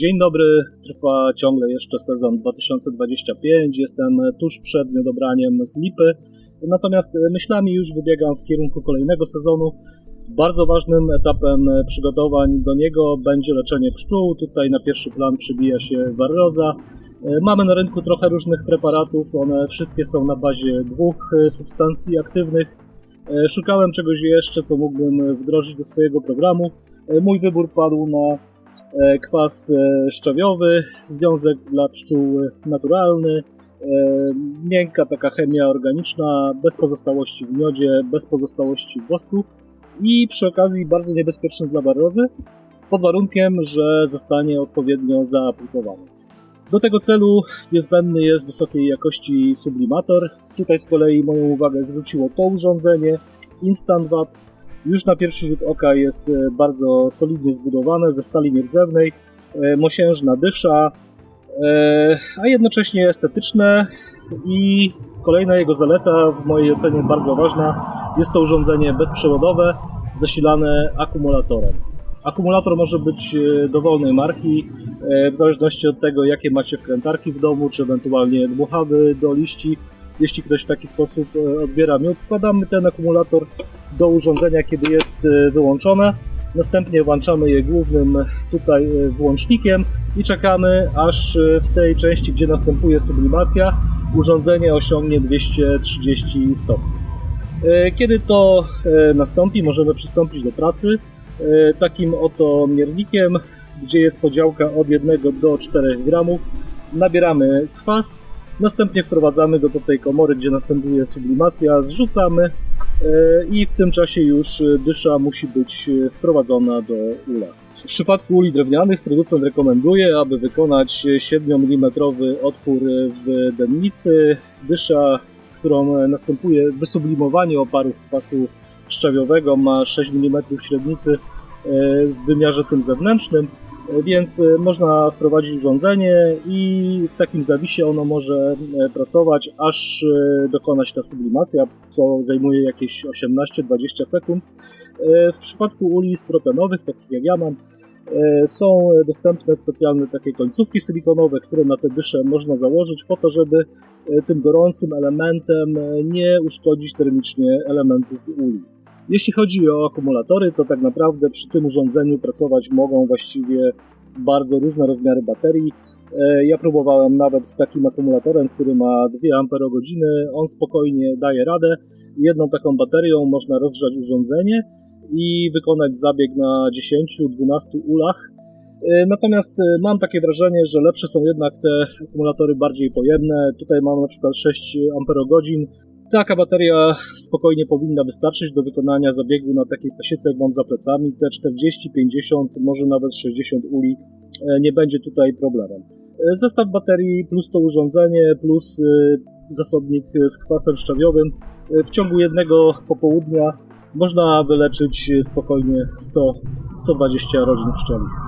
Dzień dobry, trwa ciągle jeszcze sezon 2025. Jestem tuż przed miodobraniem z lipy, natomiast myślami już wybiegam w kierunku kolejnego sezonu. Bardzo ważnym etapem przygotowań do niego będzie leczenie pszczół. Tutaj na pierwszy plan przybija się warroza. Mamy na rynku trochę różnych preparatów, one wszystkie są na bazie dwóch substancji aktywnych. Szukałem czegoś jeszcze, co mógłbym wdrożyć do swojego programu. Mój wybór padł na kwas e, szczawiowy, związek dla pszczół naturalny, e, miękka taka chemia organiczna, bez pozostałości w miodzie, bez pozostałości w wosku i przy okazji bardzo niebezpieczny dla barrozy, pod warunkiem, że zostanie odpowiednio zaaplikowany. Do tego celu niezbędny jest wysokiej jakości sublimator. Tutaj z kolei moją uwagę zwróciło to urządzenie Instant Vap. Już na pierwszy rzut oka jest e, bardzo solidnie zbudowane ze stali nierdzewnej, e, mosiężna dysza, e, a jednocześnie estetyczne i kolejna jego zaleta, w mojej ocenie bardzo ważna, jest to urządzenie bezprzewodowe zasilane akumulatorem. Akumulator może być dowolnej marki, w zależności od tego, jakie macie wkrętarki w domu, czy ewentualnie dmuchawy do liści. Jeśli ktoś w taki sposób odbiera miód, wkładamy ten akumulator do urządzenia, kiedy jest wyłączone. Następnie włączamy je głównym tutaj włącznikiem i czekamy, aż w tej części, gdzie następuje sublimacja, urządzenie osiągnie 230 stopni. Kiedy to nastąpi, możemy przystąpić do pracy. E, takim oto miernikiem, gdzie jest podziałka od 1 do 4 gramów. Nabieramy kwas, następnie wprowadzamy go do tej komory, gdzie następuje sublimacja, zrzucamy e, i w tym czasie już dysza musi być wprowadzona do ula. W przypadku uli drewnianych producent rekomenduje, aby wykonać 7 mm otwór w dennicy. Dysza, którą następuje wysublimowanie oparów kwasu szczawiowego ma 6 mm średnicy e, w wymiarze tym zewnętrznym, e, więc e, można wprowadzić urządzenie i w takim zawisie ono może pracować, aż dokonać ta sublimacja, co zajmuje jakieś 18-20 sekund. W przypadku uli stropionowych, takich jak ja mam, są dostępne specjalne takie końcówki silikonowe, które na te dysze można założyć po to, żeby tym gorącym elementem nie uszkodzić termicznie elementów uli. Jeśli chodzi o akumulatory, to tak naprawdę przy tym urządzeniu pracować mogą właściwie bardzo różne rozmiary baterii. E, ja próbowałem nawet z takim akumulatorem, który ma 2 Ah. On spokojnie daje radę. Jedną taką baterią można rozgrzać urządzenie i wykonać zabieg na 10-12 ulach. E, natomiast e, mam takie wrażenie, że lepsze są jednak te akumulatory bardziej pojemne. Tutaj mam na przykład 6 Ah Taka bateria spokojnie powinna wystarczyć do wykonania zabiegu na takiej pasiece, jak mam za plecami. Te 40, 50, może nawet 60 uli e, nie będzie tutaj problemem. E, zestaw baterii plus to urządzenie plus e, zasobnik z kwasem szczawiowym. W ciągu jednego popołudnia można wyleczyć spokojnie 100-120 rodzin pszczelich.